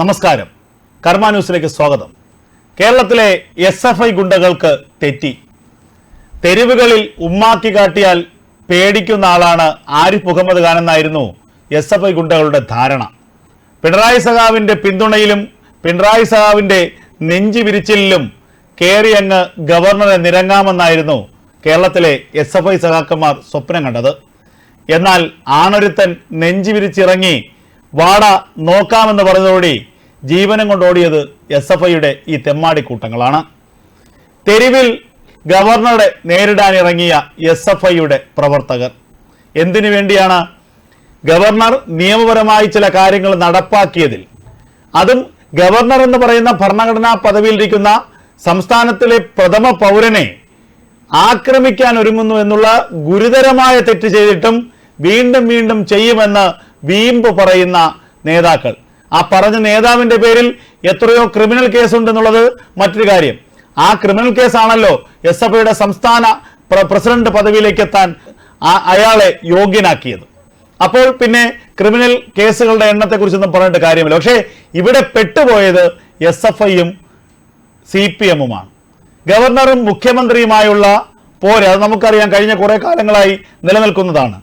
നമസ്കാരം. കർമ്മ ന്യൂസിലേക്ക് സ്വാഗതം. കേരളത്തിലെ എസ് എഫ് ഐ ഗുണ്ടകൾക്ക് തെറ്റി. തെരുവുകളിൽ ഉമ്മാക്കി കാട്ടിയാൽ പേടിക്കുന്ന ആളാണ് ആരിഫ് മുഹമ്മദ് ഖാൻ എന്നായിരുന്നു എസ് എഫ് ഐ ഗുണ്ടകളുടെ ധാരണ. പിണറായി സഖാവിന്റെ പിന്തുണയിലും പിണറായി സഖാവിന്റെ നെഞ്ചു വിരിച്ചിലും കയറി അങ്ങ് ഗവർണറെ നിരങ്ങാമെന്നായിരുന്നു കേരളത്തിലെ എസ് എഫ് ഐ സഖാക്കന്മാർ സ്വപ്നം കണ്ടത്. എന്നാൽ ആണൊരുത്തൻ നെഞ്ചു വിരിച്ചിറങ്ങി വാട നോക്കാമെന്ന് പറഞ്ഞതോടെ ജീവനം കൊണ്ടോടിയത് എസ് എഫ് ഐയുടെ ഈ തെമ്മാടിക്കൂട്ടങ്ങളാണ്. തെരുവിൽ ഗവർണറെ നേരിടാനിറങ്ങിയ എസ് എഫ് ഐയുടെ പ്രവർത്തകർ. എന്തിനു വേണ്ടിയാണ് ഗവർണർ നിയമപരമായി ചില കാര്യങ്ങൾ നടപ്പാക്കിയതിൽ? അതും ഗവർണർ എന്ന് പറയുന്ന ഭരണഘടനാ പദവിയിലിരിക്കുന്ന സംസ്ഥാനത്തിലെ പ്രഥമ പൗരനെ ആക്രമിക്കാൻ ഒരുങ്ങുന്നു എന്നുള്ള ഗുരുതരമായ തെറ്റ് ചെയ്തിട്ടും വീണ്ടും വീണ്ടും ചെയ്യുമെന്ന് വീമ്പ് പറയുന്ന നേതാക്കൾ. ആ പറഞ്ഞ നേതാവിന്റെ പേരിൽ എത്രയോ ക്രിമിനൽ കേസ് ഉണ്ടെന്നുള്ളത് മറ്റൊരു കാര്യം. ആ ക്രിമിനൽ കേസാണല്ലോ എസ് എഫ് ഐയുടെ സംസ്ഥാന പ്രസിഡന്റ് പദവിയിലേക്ക് എത്താൻ അയാളെ യോഗ്യനാക്കിയത്. അപ്പോൾ പിന്നെ ക്രിമിനൽ കേസുകളുടെ എണ്ണത്തെക്കുറിച്ചൊന്നും പറഞ്ഞിട്ട് കാര്യമില്ല. പക്ഷേ ഇവിടെ പെട്ടുപോയത് എസ് എഫ് ഐയും സി പി എമ്മുമാണ്. ഗവർണറും മുഖ്യമന്ത്രിയുമായുള്ള പോര് അത് നമുക്കറിയാം കഴിഞ്ഞ കുറേ കാലങ്ങളായി നിലനിൽക്കുന്നതാണ്.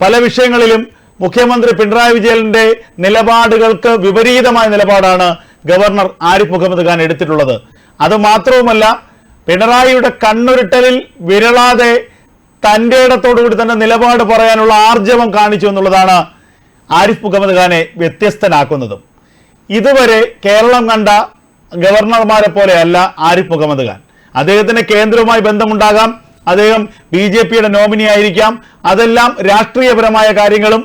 പല വിഷയങ്ങളിലും മുഖ്യമന്ത്രി പിണറായി വിജയന്റെ നിലപാടുകൾക്ക് വിപരീതമായ നിലപാടാണ് ഗവർണർ ആരിഫ് മുഹമ്മദ് ഖാൻ എടുത്തിട്ടുള്ളത്. അത് മാത്രവുമല്ല പിണറായിയുടെ കണ്ണുരുട്ടലിൽ വിരളാതെ തന്റെ ഇടത്തോടുകൂടി തന്നെ നിലപാട് പറയാനുള്ള ആർജവം കാണിച്ചു എന്നുള്ളതാണ് ആരിഫ് മുഹമ്മദ് ഖാനെ വ്യത്യസ്തനാക്കുന്നതും. ഇതുവരെ കേരളം കണ്ട ഗവർണർമാരെ പോലെയല്ല ആരിഫ് മുഹമ്മദ് ഖാൻ. അദ്ദേഹത്തിന് കേന്ദ്രവുമായി ബന്ധമുണ്ടാകാം അദ്ദേഹം ബി ജെ പിയുടെ നോമിനി ആയിരിക്കാം അതെല്ലാം രാഷ്ട്രീയപരമായ കാര്യങ്ങളും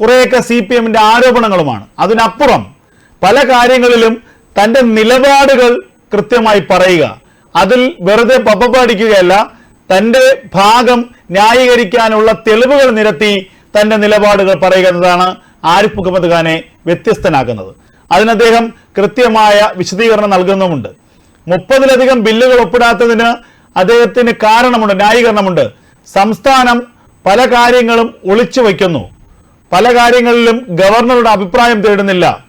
കുറേയൊക്കെ സി പി എമ്മിന്റെ ആരോപണങ്ങളുമാണ്. അതിനപ്പുറം പല കാര്യങ്ങളിലും തന്റെ നിലപാടുകൾ കൃത്യമായി പറയുക. അതിൽ വെറുതെ പപ്പടിക്കുകയല്ല തന്റെ ഭാഗം ന്യായീകരിക്കാനുള്ള തെളിവുകൾ നിരത്തി തന്റെ നിലപാടുകൾ പറയുക എന്നതാണ് ആരിഫ് മുഹമ്മദ് ഖാനെ വ്യത്യസ്തനാക്കുന്നത്. അതിന് അദ്ദേഹം കൃത്യമായ വിശദീകരണം നൽകുന്നുമുണ്ട്. മുപ്പതിലധികം ബില്ലുകൾ ഒപ്പിടാത്തതിന് അദ്ദേഹത്തിന് കാരണമുണ്ട് ന്യായീകരണമുണ്ട്. സംസ്ഥാനം പല കാര്യങ്ങളും ഒളിച്ചു വയ്ക്കുന്നു. പല കാര്യങ്ങളിലും ഗവർണറുടെ അഭിപ്രായം തേടുന്നില്ല.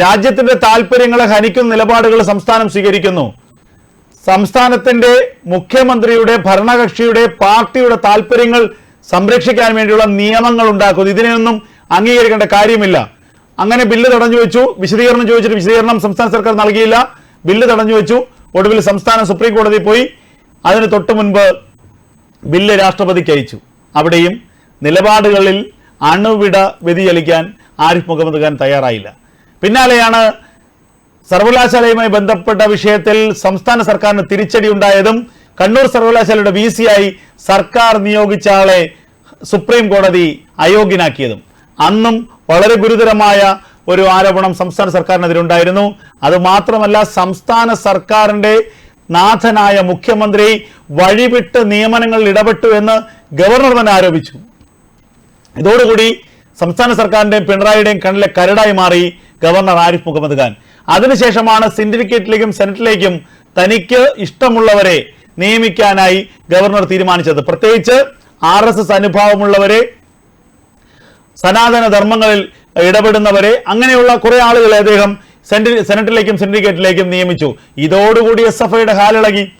രാജ്യത്തിന്റെ താല്പര്യങ്ങളെ ഹനിക്കുന്ന നിലപാടുകൾ സംസ്ഥാനം സ്വീകരിക്കുന്നു. സംസ്ഥാനത്തിന്റെ മുഖ്യമന്ത്രിയുടെ ഭരണകക്ഷിയുടെ പാർട്ടിയുടെ താല്പര്യങ്ങൾ സംരക്ഷിക്കാൻ വേണ്ടിയുള്ള നിയമങ്ങൾ ഉണ്ടാക്കുന്നു. ഇതിനെയൊന്നും അംഗീകരിക്കേണ്ട കാര്യമില്ല. അങ്ങനെ ബില്ല് തടഞ്ഞു വെച്ചു. വിശദീകരണം ചോദിച്ചിട്ട് വിശദീകരണം സംസ്ഥാന സർക്കാർ നൽകിയില്ല. ബില്ല് തടഞ്ഞു വെച്ചു. ഒടുവിൽ സംസ്ഥാനം സുപ്രീം കോടതി പോയി. അതിന് തൊട്ടു മുൻപ് ബില്ല് രാഷ്ട്രപതിക്ക് അയച്ചു. അവിടെയും നിലപാടുകളിൽ അണുവിട വ്യതിചലിക്കാൻ ആരിഫ് മുഹമ്മദ് ഖാൻ തയ്യാറായില്ല. പിന്നാലെയാണ് സർവകലാശാലയുമായി ബന്ധപ്പെട്ട വിഷയത്തിൽ സംസ്ഥാന സർക്കാരിന് തിരിച്ചടി ഉണ്ടായതും കണ്ണൂർ സർവകലാശാലയുടെ വി ആയി സർക്കാർ നിയോഗിച്ച ആളെ സുപ്രീം കോടതി അയോഗ്യനാക്കിയതും. അന്നും വളരെ ഗുരുതരമായ ഒരു ആരോപണം സംസ്ഥാന സർക്കാരിനെതിരുണ്ടായിരുന്നു അത് മാത്രമല്ല സംസ്ഥാന സർക്കാരിന്റെ നാഥനായ മുഖ്യമന്ത്രി വഴിവിട്ട് നിയമനങ്ങളിൽ ഇടപെട്ടു എന്ന് ഗവർണർ തന്നെ ആരോപിച്ചു. ഇതോടുകൂടി സംസ്ഥാന സർക്കാരിന്റെയും പിണറായിയുടെയും കണ്ണിലെ കരടായി മാറി ഗവർണർ ആരിഫ് മുഹമ്മദ് ഖാൻ. അതിനുശേഷമാണ് സിൻഡിക്കേറ്റിലേക്കും സെനറ്റിലേക്കും തനിക്ക് ഇഷ്ടമുള്ളവരെ നിയമിക്കാനായി ഗവർണർ തീരുമാനിച്ചത്. പ്രത്യേകിച്ച് ആർ എസ് എസ് അനുഭാവമുള്ളവരെ സനാതന ധർമ്മങ്ങളിൽ ഇടപെടുന്നവരെ അങ്ങനെയുള്ള കുറെ ആളുകളെ അദ്ദേഹം സെന്റി- സെനറ്റിലേക്കും സിൻഡിക്കേറ്റിലേക്കും നിയമിച്ചു. ഇതോടുകൂടി എസ് എഫ് ഐയുടെ കാലിളകി.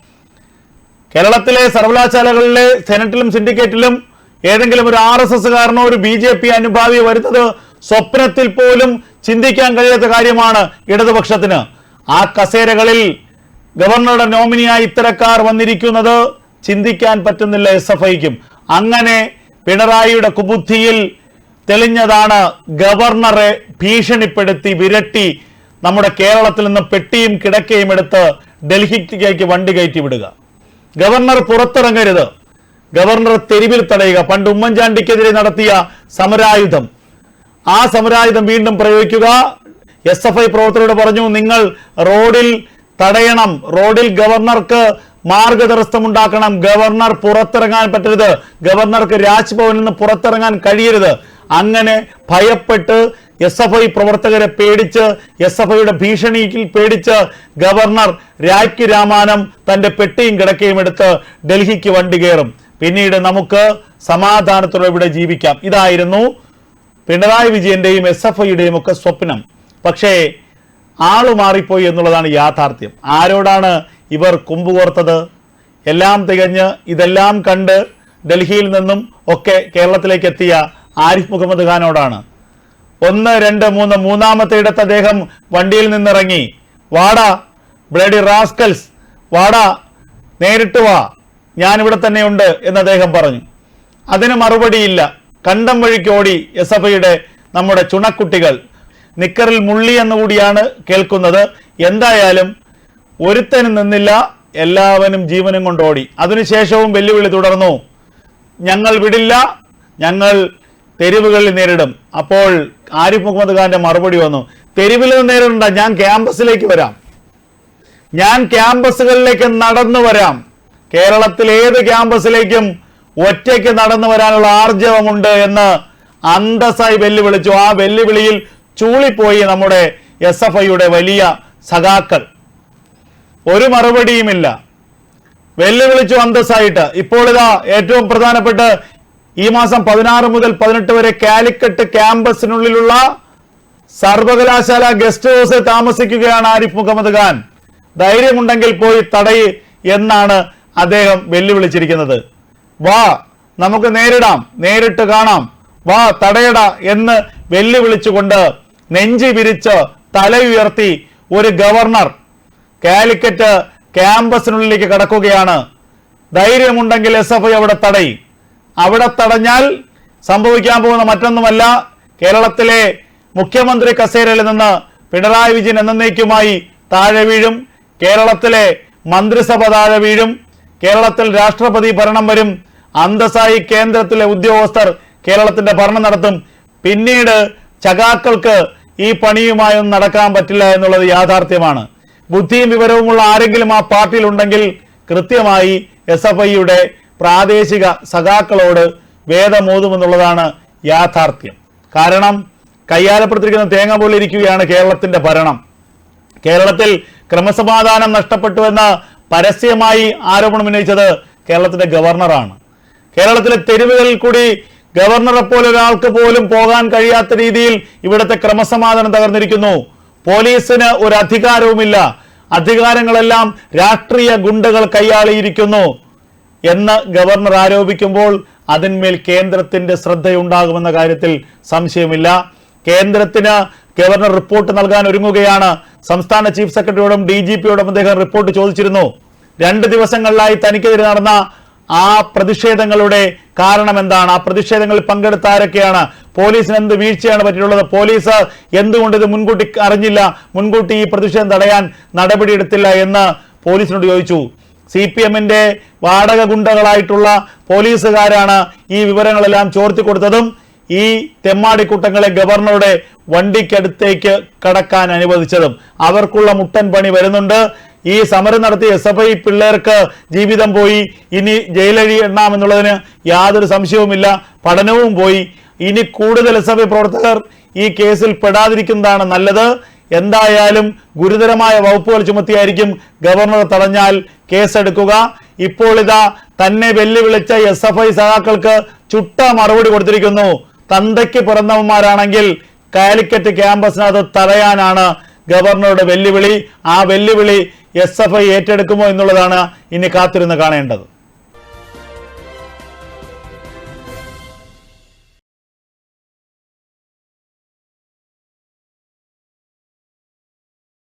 കേരളത്തിലെ സർവകലാശാലകളിലെ സെനറ്റിലും സിൻഡിക്കേറ്റിലും ഏതെങ്കിലും ഒരു ആർ എസ് എസ് കാരനോ ഒരു ബി ജെ പി അനുഭാവി വരുന്നത് സ്വപ്നത്തിൽ പോലും ചിന്തിക്കാൻ കഴിയാത്ത കാര്യമാണ് ഇടതുപക്ഷത്തിന്. ആ കസേരകളിൽ ഗവർണറുടെ നോമിനിയായി ഇത്തരക്കാർ വന്നിരിക്കുന്നത് ചിന്തിക്കാൻ പറ്റുന്നില്ല എസ് എഫ് ഐക്കും. അങ്ങനെ പിണറായിയുടെ കുബുദ്ധിയിൽ തെളിഞ്ഞതാണ് ഗവർണറെ ഭീഷണിപ്പെടുത്തി വിരട്ടി നമ്മുടെ കേരളത്തിൽ നിന്ന് പെട്ടിയും കിടക്കയും എടുത്ത് ഡൽഹിക്ക് വണ്ടി കയറ്റി വിടുക. ഗവർണർ പുറത്തിറങ്ങരുത്. ഗവർണർ തെരുവിൽ തടയുക. പണ്ട് ഉമ്മൻചാണ്ടിക്കെതിരെ നടത്തിയ സമരായുധം. ആ സമരായുധം വീണ്ടും പ്രയോഗിക്കുക. എസ് എഫ് ഐ പ്രവർത്തകരോട് പറഞ്ഞു നിങ്ങൾ റോഡിൽ തടയണം. റോഡിൽ ഗവർണർക്ക് മാർഗതടസ്സമുണ്ടാക്കണം. ഗവർണർ പുറത്തിറങ്ങാൻ പറ്റരുത്. ഗവർണർക്ക് രാജ്ഭവനിൽ നിന്ന് പുറത്തിറങ്ങാൻ കഴിയരുത്. അങ്ങനെ ഭയപ്പെട്ട് എസ് എഫ് ഐ പ്രവർത്തകരെ പേടിച്ച് എസ് എഫ് ഐയുടെ ഭീഷണിയിൽ പേടിച്ച് ഗവർണർ രാജ്ക്ക് രാമാനം തന്റെ പെട്ടിയും കിടക്കയും എടുത്ത് ഡൽഹിക്ക് വണ്ടി കയറും. പിന്നീട് നമുക്ക് സമാധാനത്തോടെ ഇവിടെ ജീവിക്കാം. ഇതായിരുന്നു പിണറായി വിജയന്റെയും എസ് എഫ് ഐയുടെയും ഒക്കെ സ്വപ്നം. പക്ഷേ ആൾ മാറിപ്പോയി എന്നുള്ളതാണ് യാഥാർത്ഥ്യം. ആരോടാണ് ഇവർ കുമ്പുകോർത്തത് എല്ലാം തികഞ്ഞ് ഇതെല്ലാം കണ്ട് ഡൽഹിയിൽ നിന്നും ഒക്കെ കേരളത്തിലേക്ക് എത്തിയ ആരിഫ് മുഹമ്മദ് ഖാനോടാണ്. ഒന്ന് രണ്ട് മൂന്ന് മൂന്നാമത്തെ ഇടത്ത് അദ്ദേഹം വണ്ടിയിൽ നിന്നിറങ്ങി. വാടാ ബ്ലഡി റാസ്കൽസ് വാടാ നേരിട്ട് വാ. ഞാനിവിടെ തന്നെയുണ്ട് എന്ന് അദ്ദേഹം പറഞ്ഞു. അതിന് മറുപടിയില്ല. കണ്ടം വഴിക്ക് ഓടി എസ് എഫ് ഐയുടെ നമ്മുടെ ചുണക്കുട്ടികൾ. നിക്കറിൽ മുള്ളി എന്നുകൂടിയാണ് കേൾക്കുന്നത്. എന്തായാലും ഒരുത്തനും നിന്നില്ല. എല്ലാവനും ജീവനും കൊണ്ടോടി അതിനുശേഷവും വെല്ലുവിളി തുടർന്നു. ഞങ്ങൾ വിടില്ല. ഞങ്ങൾ തെരുവുകളിൽ നേരിടും. അപ്പോൾ ആരിഫ് മുഹമ്മദ് ഖാന്റെ മറുപടി വന്നു. തെരുവിൽ നിന്ന് നേരിടണ്ട. ഞാൻ ക്യാമ്പസിലേക്ക് വരാം. ഞാൻ ക്യാമ്പസുകളിലേക്ക് നടന്നു വരാം. കേരളത്തിൽ ഏത് ക്യാമ്പസിലേക്കും ഒറ്റയ്ക്ക് നടന്നു വരാനുള്ള ആർജവമുണ്ട് എന്ന് അന്തസ്സായി വെല്ലുവിളിച്ചു. ആ വെല്ലുവിളിയിൽ ചൂളിപ്പോയി നമ്മുടെ എസ് എഫ് ഐയുടെ വലിയ സഖാക്കൾ. ഒരു മറുപടിയുമില്ല. വെല്ലുവിളിച്ചു അന്തസ്സായിട്ട്. ഇപ്പോൾ ഇതാ ഏറ്റവും പ്രധാനപ്പെട്ട് ഈ മാസം പതിനാറ് മുതൽ പതിനെട്ട് വരെ കാലിക്കറ്റ് ക്യാമ്പസിനുള്ളിലുള്ള സർവകലാശാല ഗസ്റ്റ് ഹൗസിൽ താമസിക്കുകയാണ് ആരിഫ് മുഹമ്മദ് ഖാൻ. ധൈര്യമുണ്ടെങ്കിൽ പോയി തടയി എന്നാണ് അദ്ദേഹം വെല്ലുവിളിച്ചിരിക്കുന്നത്. വാ നമുക്ക് നേരിടാം നേരിട്ട് കാണാം. വാ തടയട എന്ന് വെല്ലുവിളിച്ചുകൊണ്ട് നെഞ്ചി വിരിച്ച് തല ഉയർത്തി ഒരു ഗവർണർ കാലിക്കറ്റ് ക്യാമ്പസിനുള്ളിലേക്ക് കടക്കുകയാണ്. ധൈര്യമുണ്ടെങ്കിൽ എസ് എഫ് ഐ അവിടെ തടയും. അവിടെ തടഞ്ഞാൽ സംഭവിക്കാൻ പോകുന്ന മറ്റൊന്നുമല്ല. കേരളത്തിലെ മുഖ്യമന്ത്രി കസേരയിൽ നിന്ന് പിണറായി വിജയൻ എന്നേക്കുമായി താഴെ വീഴും. കേരളത്തിലെ മന്ത്രിസഭ താഴെ വീഴും. കേരളത്തിൽ രാഷ്ട്രപതി ഭരണം വരും. അന്തസായി കേന്ദ്രത്തിലെ ഉദ്യോഗസ്ഥർ കേരളത്തിന്റെ ഭരണം നടത്തും. പിന്നീട് ചകാക്കൾക്ക് ഈ പണിയുമായൊന്നും നടക്കാൻ പറ്റില്ല എന്നുള്ളത് യാഥാർത്ഥ്യമാണ്. ബുദ്ധിയും വിവരവുമുള്ള ആരെങ്കിലും ആ പാർട്ടിയിൽ ഉണ്ടെങ്കിൽ കൃത്യമായി എസ് എഫ് ഐയുടെ പ്രാദേശിക സഖാക്കളോട് വേദമോതുമെന്നുള്ളതാണ് യാഥാർത്ഥ്യം. കാരണം കയ്യാലപ്പെടുത്തിരിക്കുന്ന തേങ്ങ പോലെ ഇരിക്കുകയാണ് കേരളത്തിന്റെ ഭരണം. കേരളത്തിൽ ക്രമസമാധാനം നഷ്ടപ്പെട്ടു എന്ന് പരസ്യമായി ആരോപണം ഉന്നയിച്ചത് കേരളത്തിന്റെ ഗവർണറാണ്. കേരളത്തിലെ തെരുവുകളിൽ കൂടി ഗവർണറെ പോലെ ഒരാൾക്ക് പോലും പോകാൻ കഴിയാത്ത രീതിയിൽ ഇവിടുത്തെ ക്രമസമാധാനം തകർന്നിരിക്കുന്നു. പോലീസിന് ഒരു അധികാരവുമില്ല. അധികാരങ്ങളെല്ലാം രാഷ്ട്രീയ ഗുണ്ടകൾ കൈയാളിയിരിക്കുന്നു എന്ന് ഗവർണർ ആരോപിക്കുമ്പോൾ അതിന്മേൽ കേന്ദ്രത്തിന്റെ ശ്രദ്ധയുണ്ടാകുമെന്ന കാര്യത്തിൽ സംശയമില്ല. കേന്ദ്രത്തിന് ഗവർണർ റിപ്പോർട്ട് നൽകാൻ ഒരുങ്ങുകയാണ്. സംസ്ഥാന ചീഫ് സെക്രട്ടറിയോടും ഡി ജി പിയോടും അദ്ദേഹം റിപ്പോർട്ട് ചോദിച്ചിരുന്നു. രണ്ട് ദിവസങ്ങളിലായി തനിക്കെതിരെ നടന്ന ആ പ്രതിഷേധങ്ങളുടെ കാരണം എന്താണ്? ആ പ്രതിഷേധങ്ങളിൽ പങ്കെടുത്ത ആരൊക്കെയാണ്? പോലീസിന് എന്ത് വീഴ്ചയാണ് പറ്റിയിട്ടുള്ളത്? പോലീസ് എന്തുകൊണ്ട് ഇത് മുൻകൂട്ടി അറിഞ്ഞില്ല? മുൻകൂട്ടി ഈ പ്രതിഷേധം തടയാൻ നടപടിയെടുത്തില്ല എന്ന് പോലീസിനോട് ചോദിച്ചു. സി പി എമ്മിന്റെ വാടക ഗുണ്ടകളായിട്ടുള്ള പോലീസുകാരാണ് ഈ വിവരങ്ങളെല്ലാം ചോർത്തി കൊടുത്തതും ഈ തെമ്മാടിക്കൂട്ടങ്ങളെ ഗവർണറുടെ വണ്ടിക്കടുത്തേക്ക് കടക്കാൻ അനുവദിച്ചതും അവർക്കുള്ള മുട്ടൻ പണി വരുന്നുണ്ട്. ഈ സമരം നടത്തിയ എസ് എഫ് ഐ പിള്ളേർക്ക് ജീവിതം പോയി. ഇനി ജയിലഴി എണ്ണാമെന്നുള്ളതിന് യാതൊരു സംശയവുമില്ല. പഠനവും പോയി. ഇനി കൂടുതൽ എസ് എഫ് ഐ പ്രവർത്തകർ ഈ കേസിൽ പെടാതിരിക്കുന്നതാണ് നല്ലത്. എന്തായാലും ഗുരുതരമായ വകുപ്പുകൾ ചുമത്തിയായിരിക്കും ഗവർണർ തടഞ്ഞാൽ കേസെടുക്കുക. ഇപ്പോൾ ഇതാ തന്നെ വെല്ലുവിളിച്ച എസ് എഫ് ഐ സഹാക്കൾക്ക് ചുട്ട മറുപടി കൊടുത്തിരിക്കുന്നു. തന്തയ്ക്ക് പിറന്നവന്മാരാണെങ്കിൽ കാലിക്കറ്റ് ക്യാമ്പസിനകത്ത് തടയാനാണ് ഗവർണറുടെ വെല്ലുവിളി. ആ വെല്ലുവിളി എസ് എഫ് ഐ ഏറ്റെടുക്കുമോ എന്നുള്ളതാണ് ഇനി കാത്തിരുന്ന് കാണേണ്ടത്.